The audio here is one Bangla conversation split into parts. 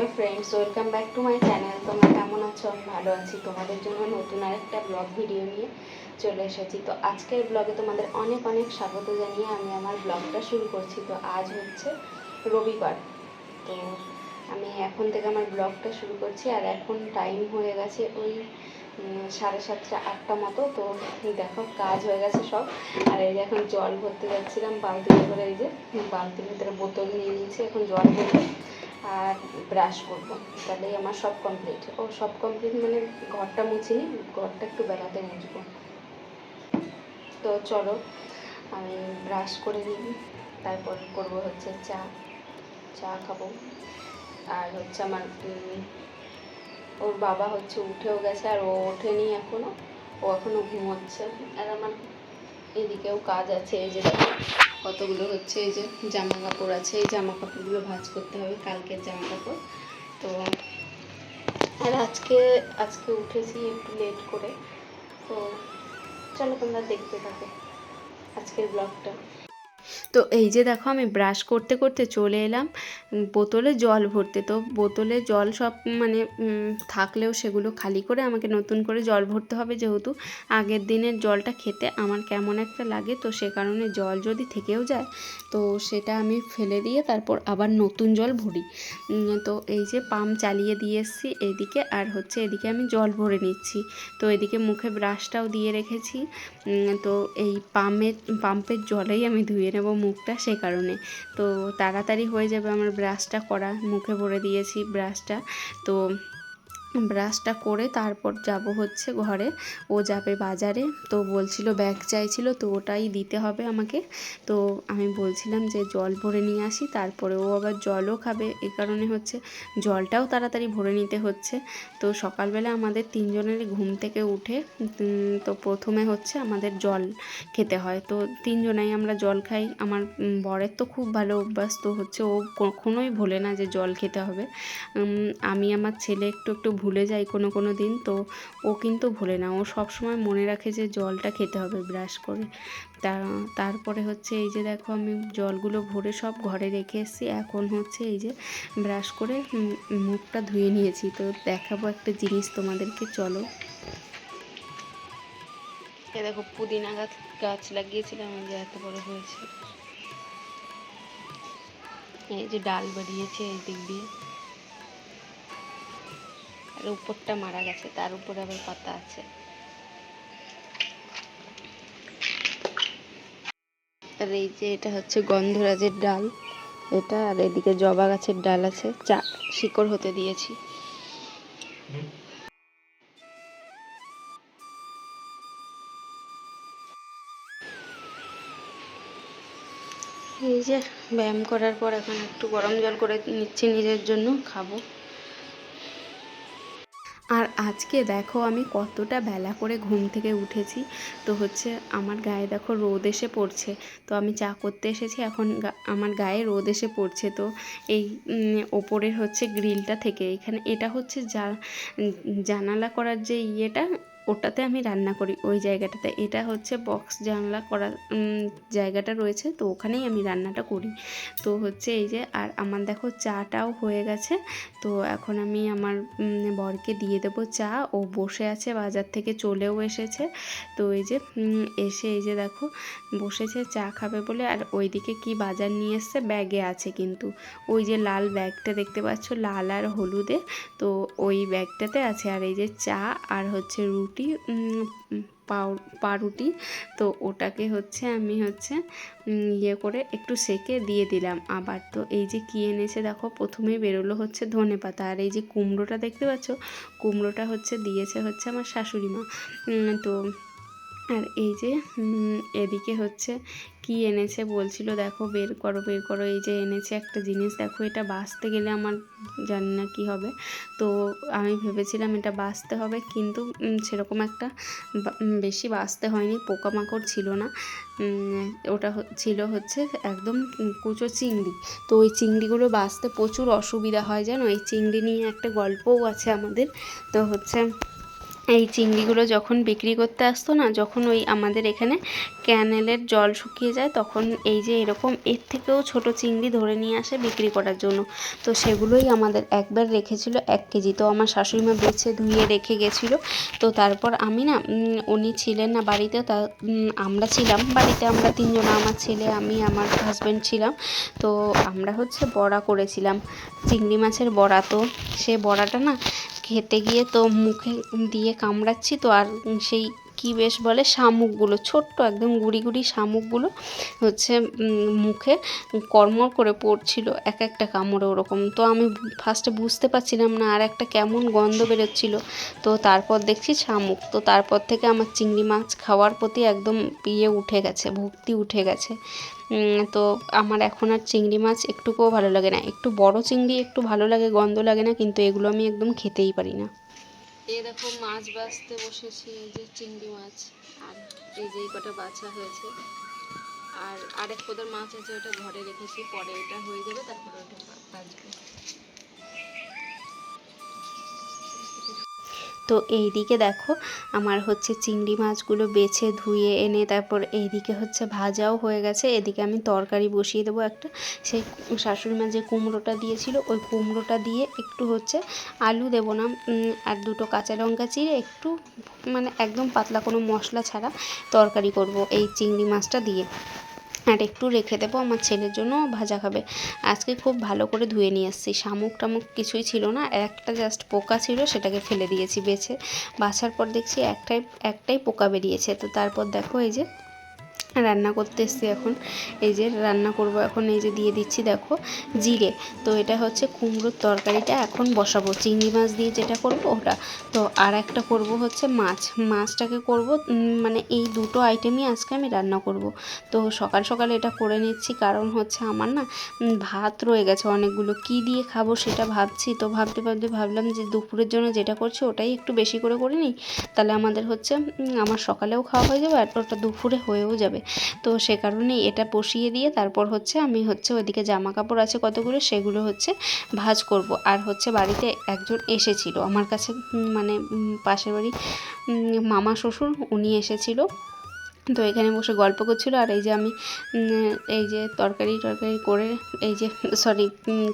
Hello friends welcome back to my channel তোমরা কেমন আছো? আমি ভালো আছি। তোমাদের জন্য নতুন আরেকটা ব্লগ ভিডিও নিয়ে চলে এসেছি। তো আজকের ব্লগে তোমাদের অনেক অনেক স্বাগত জানিয়ে আমি আমার ব্লগটা শুরু করছি। তো আজ হচ্ছে রবিবার। তো আমি এখন থেকে আমার ব্লগটা শুরু করছি আর এখন টাইম হয়ে গেছে ওই সাড়ে সাতটা, আটটা মতো। তো দেখো কাজ হয়ে গেছে সব। আর এই যে এখন জল ভরতে যাচ্ছিলাম বালতিতে করে এই যে বালতির ভিতরে বোতল নিয়ে নিয়েছি। এখন জল ভরবো। আর ব্রাশ করব। তাহলেই আমার সব কমপ্লিট ও সব কমপ্লিট মানে ঘরটা মুছিনি ঘরটা একটু বেলাতে মুছবো। তো চলো, আমি ব্রাশ করে নিই। তারপর করব হচ্ছে চা। চা খাব। আর হচ্ছে আমার ওর বাবা হচ্ছে উঠেও গেছে, আর ও ওঠেনি এখনও। ও এখনও ঘুমোচ্ছে। আর আমার এদিকেও কাজ আছে, এই যে কতগুলো হচ্ছে এই যে জামা কাপড় আছে, এই জামা কাপড়গুলো ভাজ করতে হবে, কালকের জামা কাপড়। তো, আর আজকে আজকে উঠেছি একটু লেট করে। তো, চলো তোমরা দেখতে থাকো আজকের ব্লগটা তো এই যে দেখো আমি ব্রাশ করতে করতে চলে এলাম বোতলে জল ভরতে। তো বোতলে জল সব মানে থাকলেও সেগুলো খালি করে আমাকে নতুন করে জল ভরতে হবে যেহেতু আগের দিনের জলটা খেতে আমার কেমন একটা লাগে। তো সে কারণে জল যদি থেকেও যায়, তো সেটা আমি ফেলে দিয়ে তারপর আবার নতুন জল ভরি। তো এই যে পাম্প চালিয়ে দিয়ে এসেছি এদিকে, আর হচ্ছে এদিকে আমি জল ভরে নিচ্ছি। তো এদিকে মুখে ব্রাশটাও দিয়ে রেখেছি। তো এই পাম্পের পাম্পের জলেই আমি ধুয়ে নেব মুখটা সে কারণে। তো তাড়াতাড়ি হয়ে যাবে আমার ব্রাশটা করা। মুখে ভরে দিয়েছি ব্রাশটা তো ব্রাশটা করে তারপর যাব হচ্ছে ঘরে। ও যাবে বাজারে। তো বলছিল ব্যাগ চাইছিল, তো ওটাই দিতে হবে আমাকে। তো আমি বলছিলাম যে, জল ভরে নিয়ে আসি। তারপরে ও আবার জলও খাবে। এ কারণে হচ্ছে জলটাও তাড়াতাড়ি ভরে নিতে হচ্ছে। তো সকালবেলা আমাদের তিনজনেরই ঘুম থেকে উঠে তো প্রথমে হচ্ছে আমাদের জল খেতে হয়। তো তিনজনাই আমরা জল খাই। আমার বরের তো খুব ভালো অভ্যাস। তো হচ্ছে ও কখনোই ভোলে না যে জল খেতে হবে। আমি, আমার ছেলে একটু একটু ভুলে যাই কোনো কোনো দিন, তো ও কিন্তু ভুলে না। ও সব সময় মনে রাখে যে জলটা খেতে হবে ব্রাশ করে। তা, তারপরে হচ্ছে এই যে দেখো আমি জলগুলো ভরে সব ঘরে রেখে এসেছি। এখন হচ্ছে এই যে ব্রাশ করে মুখটা ধুয়ে নিয়েছি। তো দেখাবো একটা জিনিস তোমাদেরকে, চলো। এ দেখো পুদিনা গাছ গাছ লাগিয়েছিলাম যে এত বড় হয়েছে। এই যে ডাল বেরিয়েছে এই দিক দিয়ে। আর উপরটা মারা গেছে, তার উপরে আবার পাতা আছে। আর এই যে এটা হচ্ছে গন্ধরাজের ডাল, এটা আর এদিকে জবা গাছের ডাল আছে, চা শিকড় হতে দিয়েছি। এই যে ব্যায়াম করার পর এখন একটু গরম জল করে নিচ্ছি নিজের জন্য, খাব। আর আজকে দেখো আমি কতটা বেলা করে ঘুম থেকে উঠেছি। তো হচ্ছে আমার গায়ে দেখো রোদ এসে পড়ছে। তো আমি চা করতে এসেছি, এখন আমার গায়ে রোদ এসে পড়ছে। তো এই ওপরের হচ্ছে গ্রিলটা থেকে, এখানে এটা হচ্ছে যা, জানালা করার যে ইয়েটা ওটাতে আমি রান্না করি ওই জায়গাটাতে। এটা হচ্ছে বক্স জানলা করার জায়গাটা রয়েছে, তো ওখানেই আমি রান্নাটা করি। তো হচ্ছে এই যে, আর আমার দেখো চাটাও হয়ে গেছে, তো এখন আমি আমার বরকে দিয়ে দেবো চা। ও বসে আছে, বাজার থেকে চলেও এসেছে। তো এই যে এসে এই যে দেখো, বসেছে, চা খাবে বলে। আর ওইদিকে কি বাজার নিয়ে এসছে, ব্যাগে আছে কিন্তু। ওই যে লাল ব্যাগটা দেখতে পাচ্ছ, লাল আর হলুদে। তো ওই ব্যাগটাতে আছে, আর এই যে চা, আর হচ্ছে রুটি। পাউ পাউরুটি তো ওটাকে হচ্ছে আমি হচ্ছে ইয়ে করে একটু সেকে দিয়ে দিলাম। আবার তো এই যে কী এনেছে দেখো, প্রথমেই বেরোলো হচ্ছে ধনে পাতা। আর এই যে কুমড়োটা দেখতে পাচ্ছ, কুমড়োটা হচ্ছে দিয়েছে হচ্ছে আমার শাশুড়ি মা। তো আর এই যে এদিকে হচ্ছে কি এনেছে বলছিল, দেখো বের করো বের করো, এই যে এনেছে একটা জিনিস। দেখো এটা বাঁচতে গেলে আমার জানি না কী হবে। তো আমি ভেবেছিলাম এটা বাঁচতে হবে, কিন্তু সেরকম একটা বেশি বাঁচতে হয়নি, পোকামাকড় ছিল না। ওটা ছিল হচ্ছে একদম কুচো চিংড়ি। তো ওই চিংড়িগুলো বাঁচতে প্রচুর অসুবিধা হয় জানো? এই চিংড়ি নিয়ে একটা গল্পও আছে আমাদের। তো হচ্ছে এই চিংড়িগুলো যখন বিক্রি করতে আসতো না, যখন ওই আমাদের এখানে ক্যানেলের জল শুকিয়ে যায়, তখন এই যে এরকম এর থেকেও ছোট চিংড়ি ধরে নিয়ে আসে বিক্রি করার জন্য। তো সেগুলোই আমাদের একবার রেখেছিল এক কেজি। তো আমার শাশুড়ি মা বেছে ধুয়ে রেখে গেছিল। তো তারপর আমি না উনি ছিলেন না বাড়িতে, তা আমরা ছিলাম বাড়িতে, আমরা তিনজন, আমার ছেলে, আমি, আমার হাজব্যান্ড ছিলাম। তো আমরা হচ্ছে বড়া করেছিলাম। চিংড়ি মাছের বড়া। তো সে বড়াটা না খেতে গিয়ে তো মুখে দিয়ে কামড়াচ্ছি তো আর সেই কি বেশ বলে শামুকগুলো, ছোট্ট একদম গুড়ি গুড়ি শামুকগুলো হচ্ছে মুখে কর্মর করে পড়ছিল, এক একটা কামড়ে ওরকম। তো আমি ফার্স্টে বুঝতে পারছিলাম না আর একটা কেমন গন্ধ বেরোচ্ছিল। তো তারপর দেখছি শামুক। তো তারপর থেকে আমার চিংড়ি মাছ খাওয়ার প্রতি একদম ইয়ে উঠে গেছে, ভক্তি উঠে গেছে। তো আমার এখন আর চিংড়ি মাছ একটুকুও ভালো লাগে না। একটু বড় চিংড়ি একটু ভালো লাগে, গন্ধ লাগে না, কিন্তু এগুলো আমি একদম খেতেই পারি না। এই দেখো মাছ বাছতে বসেছি, এই যে চিংড়ি মাছ, আর এই যে কটা বাছা হয়েছে। আর আরেক পদের মাছ আছে, ওটা ঘরে রেখেছি, পরে এটা হয়ে যাবে, তারপরে ওটা বাছবো তো এইদিকে দেখো আমার হচ্ছে চিংড়ি মাছগুলো বেছে ধুয়ে এনে তারপর এইদিকে হচ্ছে ভাজাও হয়ে গেছে। এদিকে আমি তরকারি বসিয়ে দেবো একটা। সেই শাশুড়ি মা যে কুমড়োটা দিয়েছিল, ওই কুমড়োটা দিয়ে একটু হচ্ছে আলু দেবো না আর দুটো কাঁচা লঙ্কা চিড়ে একটু মানে একদম পাতলা কোনো মশলা ছাড়া তরকারি করব এই চিংড়ি মাছটা দিয়ে। আর একটু রেখে দেবো, আমার ছেলের জন্য ভাজা খাবে। আজকে খুব ভালো করে ধুয়ে নিয়ে এসেছি শামুক টামুক কিছুই ছিল না, একটা জাস্ট পোকা ছিল, সেটাকে ফেলে দিয়েছি বেছে। বাছার পর দেখছি একটাই একটাই পোকা বেরিয়েছে। তো তারপর দেখো এই যে রান্না করতে এসছি এখন। এই যে রান্না করব এখন, এই যে দিয়ে দিচ্ছি দেখো জিরে। তো এটা হচ্ছে কুমড়োর তরকারিটা এখন বসাবো। চিংড়ি মাছ দিয়ে যেটা করব ওটা। তো আর একটা করব হচ্ছে মাছ। মাছটাকে করব মানে এই দুটো আইটেমই আজকে আমি রান্না করব। তো সকাল সকাল এটা করে নিচ্ছি। কারণ হচ্ছে আমার না ভাত রয়ে গেছে অনেকগুলো। কি দিয়ে খাব সেটা ভাবছি। তো ভাবতে ভাবতে ভাবলাম যে দুপুরের জন্য যেটা করছি ওটাই একটু বেশি করে করে নিই। তাহলে আমাদের হচ্ছে আমার সকালেও খাওয়া হয়ে যাবে আর ওটা দুপুরে হয়েও যাবে। তো সে কারণে এটা বসিয়ে দিয়ে তারপর হচ্ছে আমি হচ্ছে ওদিকে জামা কাপড় আছে কতগুলো সেগুলো হচ্ছে ভাজ করব। আর হচ্ছে বাড়িতে একজন এসেছিল। আমার কাছে মানে পাশের বাড়ি মামা শ্বশুর, উনি এসেছিল। তো এখানে বসে গল্প করছিল আর এই যে আমি এই যে তরকারি টরকারি করে এই যে সরি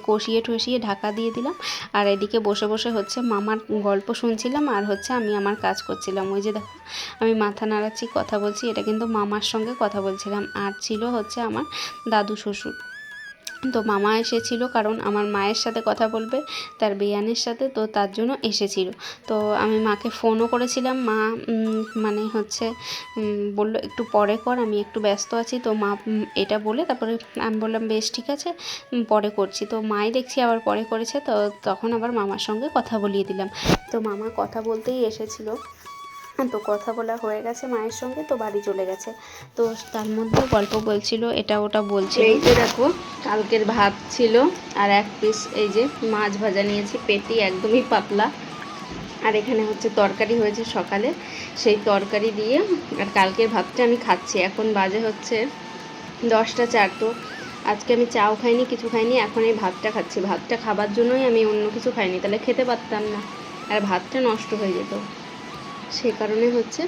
কষিয়ে ঠসিয়ে ঢাকা দিয়ে দিলাম। আর এদিকে বসে বসে হচ্ছে মামার গল্প শুনছিলাম আর হচ্ছে আমি আমার কাজ করছিলাম। ওই যে দেখো, আমি মাথা নাড়াচ্ছি, কথা বলছি, এটা কিন্তু মামার সঙ্গে কথা বলছিলাম। আর ছিল হচ্ছে আমার দাদু শ্বশুর। তো মামা এসেছিল কারণ আমার মায়ের সাথে কথা বলবে, তার বেয়ানের সাথে, তো তার জন্য এসেছিল। তো আমি মাকে ফোনও করেছিলাম, মা মানে হচ্ছে বলল, একটু পরে কর, আমি একটু ব্যস্ত আছি। তো মা এটা বলে তারপরে আমি বললাম, বেশ, ঠিক আছে পরে করছি। তো মাই দেখছি আবার পরে করেছে, তো তখন আবার মামার সঙ্গে কথা বলিয়ে দিলাম। তো মামা কথা বলতেই এসেছিল। তো কথা বলা হয়ে গেছে মায়ের সঙ্গে, তো বাড়ি চলে গেছে। তো তার মধ্যে গল্প বলছিল, এটা ওটা বলছিল। এই যে দেখো, কালকের ভাত ছিল, আর এক পিস এই যে মাছ ভাজা নিয়েছি, পেটি একদমই পাতলা। আর এখানে হচ্ছে তরকারি হয়েছে সকালে, সেই তরকারি দিয়ে, আর কালকের ভাতটা আমি খাচ্ছি। এখন বাজে হচ্ছে দশটা চার, তো আজকে আমি চাও খাইনি, কিছু খাইনি, এখন এই ভাতটা খাচ্ছি। ভাতটা খাবার জন্যই আমি অন্য কিছু খাইনি, তাহলে খেতে পারতাম না। আর ভাতটা নষ্ট হয়ে যেত। সেই কারণে হচ্ছে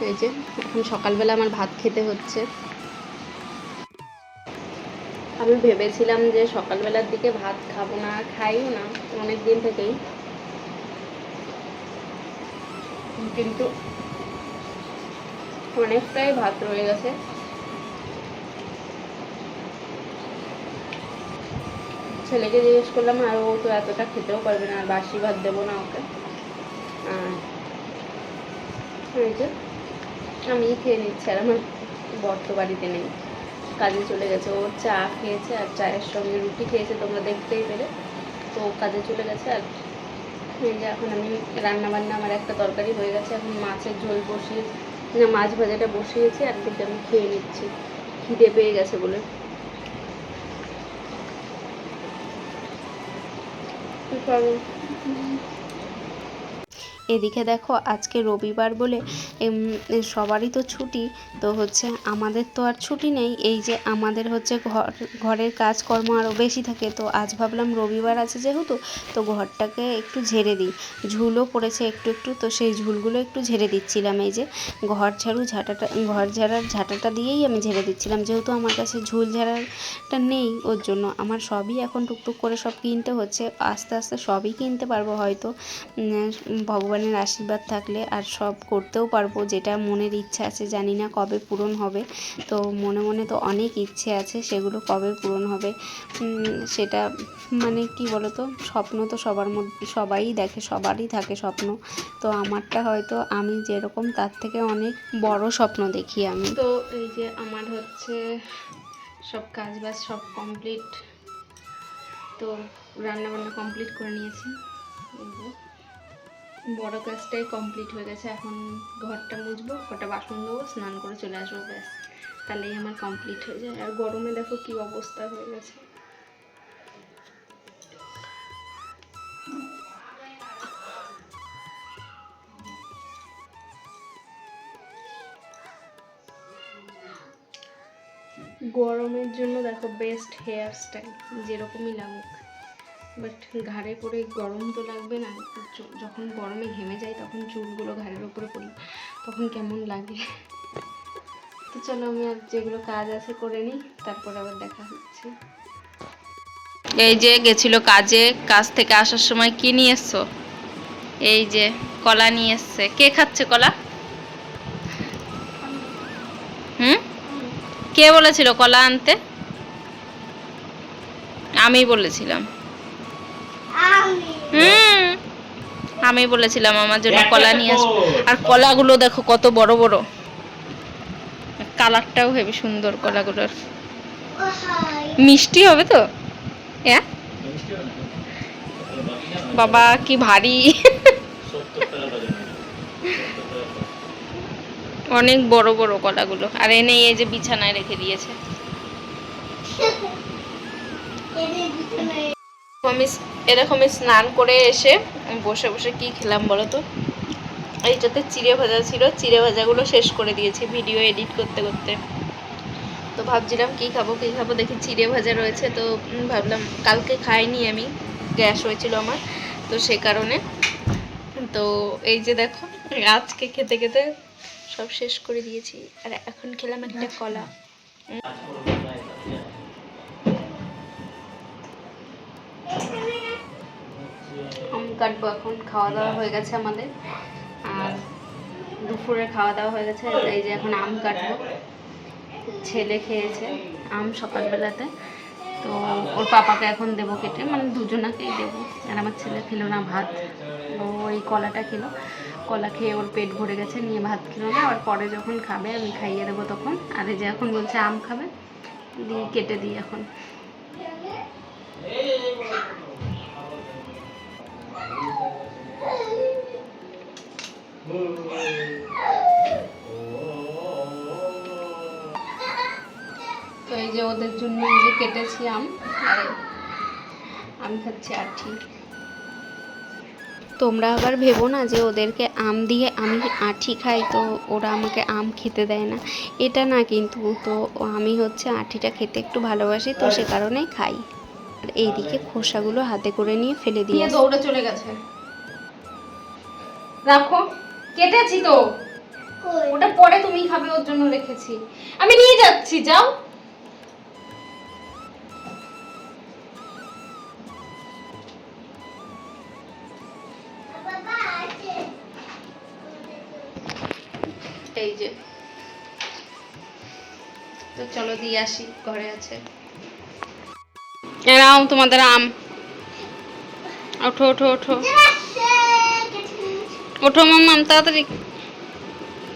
এই যে এখন সকালবেলা আমার ভাত খেতে হচ্ছে। আমি ভেবেছিলাম যে সকালবেলার দিকে ভাত খাব না, খাইও না, অনেক দিন থেকেই। কিন্তু অনেকটাই ভাত রয়ে গেছে। ছেলেকে জিজ্ঞেস করলাম, আর ও তো এতটা খেতেও পারবে না, আর বাসি ভাত দেবো না ওকে? আর যে আমি খেয়ে নিচ্ছি আর আমার বর তো বাড়িতে নেই। কাজে চলে গেছে। ও চা খেয়েছে আর চায়ের সঙ্গে রুটি খেয়েছে, তোমরা দেখতেই পেলে। তো কাজে চলে গেছে আর এই যে এখন আমি রান্না বান্না আমার একটা তরকারি হয়ে গেছে। এখন মাছের ঝোল বসিয়ে, না, মাছ ভাজাটা বসিয়েছি আর দিকে আমি খেয়ে নিচ্ছি। খিদে পেয়ে গেছে বলে। এদিকে দেখো আজকে রবিবার বলে সবারই তো ছুটি তো হচ্ছে আমাদের তো আর ছুটি নেই। এই যে আমাদের হচ্ছে ঘর ঘরের কাজকর্ম আরও বেশি থাকে তো আজ ভাবলাম রবিবার আছে যেহেতু তো ঘরটাকে একটু ঝেড়ে দিই। ঝুলও পড়েছে একটু একটু তো সেই ঝুলগুলো একটু ঝেড়ে দিচ্ছিলাম। এই যে ঘর ঝাড়ু ঝাঁটাটা ঘর ঝাড়ার ঝাঁটাটা দিয়েই আমি ঝেড়ে দিচ্ছিলাম। যেহেতু আমার কাছে ঝুল ঝাড়াটা নেই ওর জন্য আমার সবই এখন টুকটুক করে সব কিনতে হচ্ছে। আস্তে আস্তে সবই কিনতে পারব হয়তো উম, ভগবানের আশীর্বাদ থাকলে আর সব করতেও পারব, যেটা মনের ইচ্ছা আছে, জানি না কবে পূরণ হবে। তো মনে মনে তো অনেক ইচ্ছে আছে সেগুলো কবে পূরণ হবে। সেটা মানে কি বলতো, স্বপ্ন তো সবার মধ্যে, সবাই দেখে, সবারই থাকে স্বপ্ন। তো আমারটা হয়তো আমি যেরকম, তার থেকে অনেক বড় স্বপ্ন দেখি আমি। তো এই যে আমার হচ্ছে সব কাজ বাজ সব কমপ্লিট তো রান্না বান্না কমপ্লিট করে নিয়েছি। বড় কাজটাই কমপ্লিট হয়ে গেছে। এখন ঘরটা মুছবো কটা বাসন দেবো স্নান করে চলে আসব ব্যাস। তাহলেই আমার কমপ্লিট হয়ে যায়। আর গরমে দেখো কি অবস্থা হয়ে গেছে। গরমের জন্য দেখো বেস্ট হেয়ার স্টাইল যেরকমই লাগুক। বাট ঘাড়ে করে গরম তো লাগবে না যখন গরমে ঘেমে যায় তখন চুলগুলো ঘাড়ের উপরে পড়ি, তখন কেমন লাগে? তো চলো আমি আর যেগুলো কাজ আছে করে নিই, তারপর আবার দেখা হচ্ছে। এই যে গেছিল কাজে, কাজ থেকে আসার সময় কি নিয়ে এসছো? এই যে কলা নিয়ে এসছে। কে খাচ্ছে কলা? হুম? কে বলেছিল কলা আনতে? আমি বলেছিলাম। হুম। আমি বলেছিলাম আমার জন্য কলা নিয়ে আসব আর কলাগুলো দেখো কত বড় বড়। কালারটাও হেবি সুন্দর কলাগুলোর। মিষ্টি হবে তো? হ্যাঁ বাবা কি ভারী। অনেক বড় বড় কলাগুলো। আর এনে এই যে বিছানায় রেখে দিয়েছে। আমি স- এরকম স্নান করে এসে বসে বসে কি খেলাম বলো তো? এইটাতে চিড়ে ভাজা ছিল, চিড়ে ভাজাগুলো শেষ করে দিয়েছি ভিডিও এডিট করতে করতে। তো ভাবছিলাম কি খাব কি খাব? দেখি চিড়ে ভাজা রয়েছে তো ভাবলাম কালকে খাইনি আমি, গ্যাস হয়েছিল আমার, তো সে কারণে। তো এই যে দেখো, আজকে খেতে খেতে সব শেষ করে দিয়েছি। আর এখন খেলাম একটা কলা। আম কাটবো এখন খাওয়া দাওয়া হয়ে গেছে আমাদের। আর দুপুরে খাওয়া দাওয়া হয়ে গেছে এই যে এখন আম কাটবো। ছেলে খেয়েছে আম সকালবেলাতে তো ওর পাপাকে এখন দেবো কেটে মানে দুজনাকেই দেবো। আর আমার ছেলে খেলো না ভাত ও ওই কলাটা খেলো। কলা খেয়ে ওর পেট ভরে গেছে নিয়ে ভাত খেলো না আর পরে যখন খাবে আমি খাইয়ে দেবো তখন। আর এই যে এখন বলছে আম খাবে দিয়ে কেটে দিই এখন। তো এই যে ওদের জন্য এই যে কেটেছি আম আর আমি খাচ্ছি আঠি। তোমরা আবার ভেবো না যে ওদেরকে আম দিয়ে আমি আঠি খাই তো ওরা আমাকে আম খেতে দেয় না। এটা না কিন্তু তো আমি হচ্ছে আঠিটা খেতে একটু ভালোবাসি তো সে কারণেই খাই। আর এইদিকে খোসাগুলো হাতে করে নিয়ে ফেলে দিয়ে দৌড়ে চলে গেছে। রাখো। কেটেছি তো। ওটা পরে তুমি খাবে ওর জন্য রেখেছি। আমি নিয়ে যাচ্ছি যাও। এই যে। তো চলো দিয়ে আসি ঘরে আছে। এরাও তোমাদের আম। ওঠো ওঠো ওঠো। ওঠো মাম্মাম তাড়াতাড়ি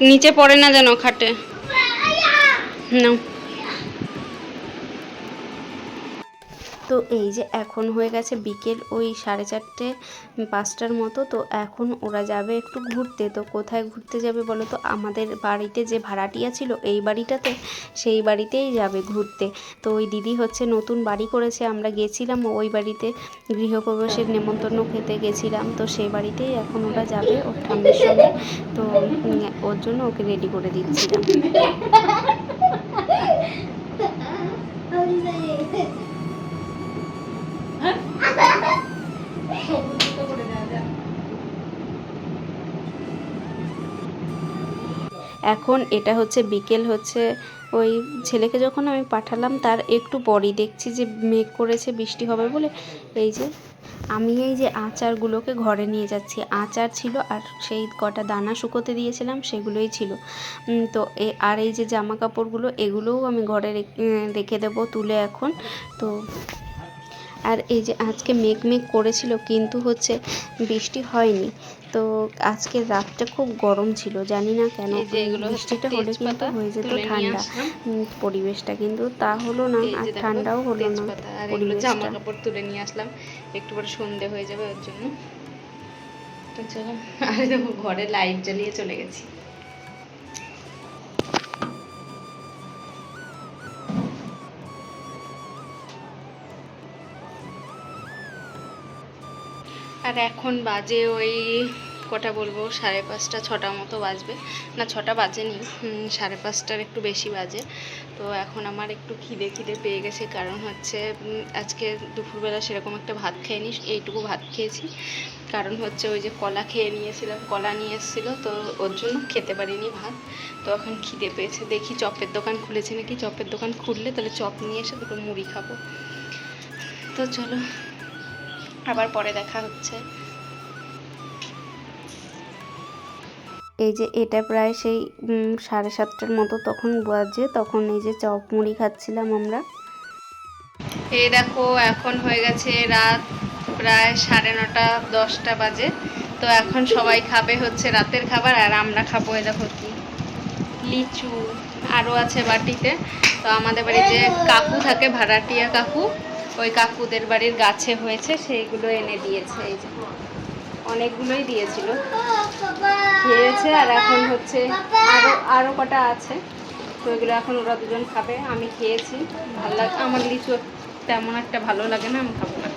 নিচে পড়ে না যেন খাটে। নাও। তো এই যে এখন হয়ে গেছে বিকেল ওই সাড়ে চারটে, পাঁচটার মতো। তো এখন ওরা যাবে একটু ঘুরতে। তো কোথায় ঘুরতে যাবে বলো তো? আমাদের বাড়িতে যে ভাড়াটিয়া ছিল এই বাড়িটাতে, সেই বাড়িতেই যাবে ঘুরতে। তো ওই দিদি হচ্ছে নতুন বাড়ি করেছে, আমরা গেছিলাম ওই বাড়িতে গৃহপ্রবেশের নেমন্তন্ন খেতে গেছিলাম। তো সেই বাড়িতেই এখন ওরা যাবে ওর ঠাম্মির সঙ্গে। তো ওর জন্য ওকে রেডি করে দিচ্ছিলাম। এখন এটা হচ্ছে বিকেল হচ্ছে, ওই ছেলেকে যখন আমি পাঠালাম তার একটু পরই দেখছি যে মেঘ করেছে, বৃষ্টি হবে বলে। এই যে, আমি এই যে আচারগুলোকে ঘরে নিয়ে যাচ্ছি। আচার ছিল আর সেই কটা দানা শুকোতে দিয়েছিলাম, সেগুলোই ছিল। তো এ, আর এই যে জামা কাপড়গুলো এগুলোও আমি ঘরে রেখ- দেবো তুলে এখন। তো আর এই যে আজকে মেঘ মেঘ করেছিল কিন্তু হচ্ছে বৃষ্টি হয়নি। তো আজকে রাতটা খুব গরম ছিল জানি না কেন। যে এগুলো হচ্ছে বৃষ্টিটা হলে কিন্তু হয়ে যেত ঠান্ডা। পরিবেশটা কিন্তু তা হলো না আর ঠান্ডাও হলো না জামা কাপড় তুলে নিয়ে আসলাম। একটু পরে সন্ধে হয়ে যাবে ওর জন্য। তো চলো আরে দেখো ঘরে লাইট জ্বালিয়ে চলে গেছি। আর এখন বাজে ওই কটা বলব? সাড়ে পাঁচটা ছটা মতো বাজবে। না, ছটা বাজেনি সাড়ে পাঁচটার একটু বেশি বাজে। তো এখন আমার একটু খিদে খিদে পেয়ে গেছে, কারণ হচ্ছে আজকে দুপুরবেলা সেরকম একটা ভাত খাইনি, এইটুকু ভাত খেয়েছি। কারণ হচ্ছে ওই যে কলা খেয়ে নিয়েছিলাম, কলা নিয়ে এসেছিল, তো ওর জন্য খেতে পারিনি ভাত। তো এখন খিদে পেয়েছে, দেখি চপের দোকান খুলেছে নাকি? চপের দোকান খুললে তাহলে চপ নিয়ে এসে দুটো মুড়ি খাব। তো চলো আবার পরে দেখা হচ্ছে। এই যে এটা প্রায় সেই সাড়ে সাতটার মতো তখন বাজে তখন এই যে চপ মুড়ি খাচ্ছিলাম আমরা। এই দেখো এখন হয়ে গেছে রাত প্রায় সাড়ে নটা দশটা বাজে। তো এখন সবাই খাবে হচ্ছে রাতের খাবার আর আমরা খাব এই দেখো কি লিচু। আরও আছে বাটিতে। তো আমাদের বাড়ি যে কাকু থাকে ভাড়াটিয়া কাকু। ওই কাকুদের বাড়ির গাছে হয়েছে, সেইগুলো এনে দিয়েছে, এই যে। অনেকগুলোই দিয়েছিল। খেয়েছে আর এখন হচ্ছে আরও আরও কটা আছে। তো এগুলো এখন ওরা দুজন খাবে, আমি খেয়েছি, ভালো লাগে, আমার লিচু তেমন একটা ভালো লাগে না, আমি খাব না।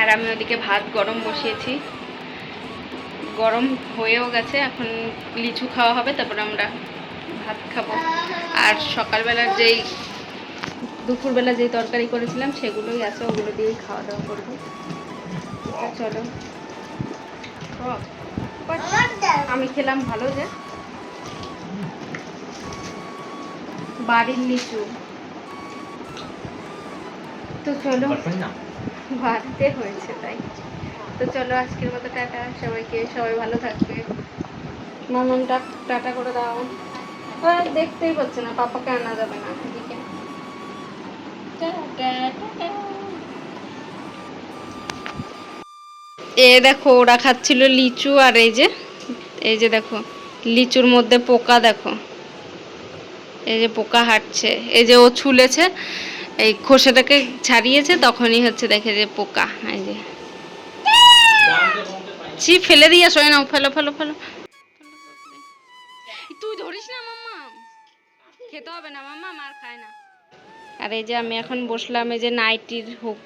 আর আমি ওদিকে ভাত গরম বসিয়েছি। গরম হয়েও গেছে, এখন লিচু খাওয়া হবে, তারপর আমরা ভাত খাব। আর সকালবেলার যেই দুপুরবেলা যেই তরকারি করেছিলাম সেগুলোই আছে ওগুলো দিয়েই খাওয়া দাওয়া করব। চলো। আমি খেলাম ভালো যে। বাড়ির লিচু। তো চলো বাড়িতে? হয়েছে তাই। তো চলো আজকের মতো টাটা। সবাইকে সবাই ভালো থাকবে। মামন টাটা করে দাও। দেখতেই পাচ্ছে না পাপাকে আনা যাবে না। এ দেখো, ওরা খাচ্ছিল লিচু আর এই যে এই যে দেখো, লিচুর মধ্যে পোকা দেখো। এই যে পোকা হাঁটছে, এই যে ও ছুলেছে, এই খোসাটাকে ছাড়িয়েছে, তখনই হচ্ছে দেখে যে পোকা, এই যে। ছি, ফেলে দিয়ে আসো নাও, ফেলো ফেলো ফেলো। তুই ধরিস না, মাম্মা। খেতে হবে না, মাম্মা, মার খায় না। আর এই যে আমি এখন বসলাম, এই যে নাইটির হুক।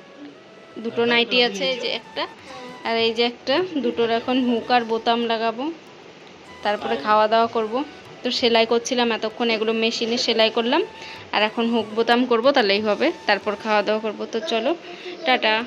দুটো নাইটি আছে, এই যে একটা। আর এই যে একটা, দুটোর এখন হুক আর বোতাম লাগাবো। তারপরে খাওয়া দাওয়া করব। তো সেলাই করছিলাম এতক্ষণ, এগুলো মেশিনে সেলাই করলাম। আর এখন হুক বোতাম করব, তাহলেই হবে। তারপর খাওয়া দাওয়া করব। তো চলো, টাটা।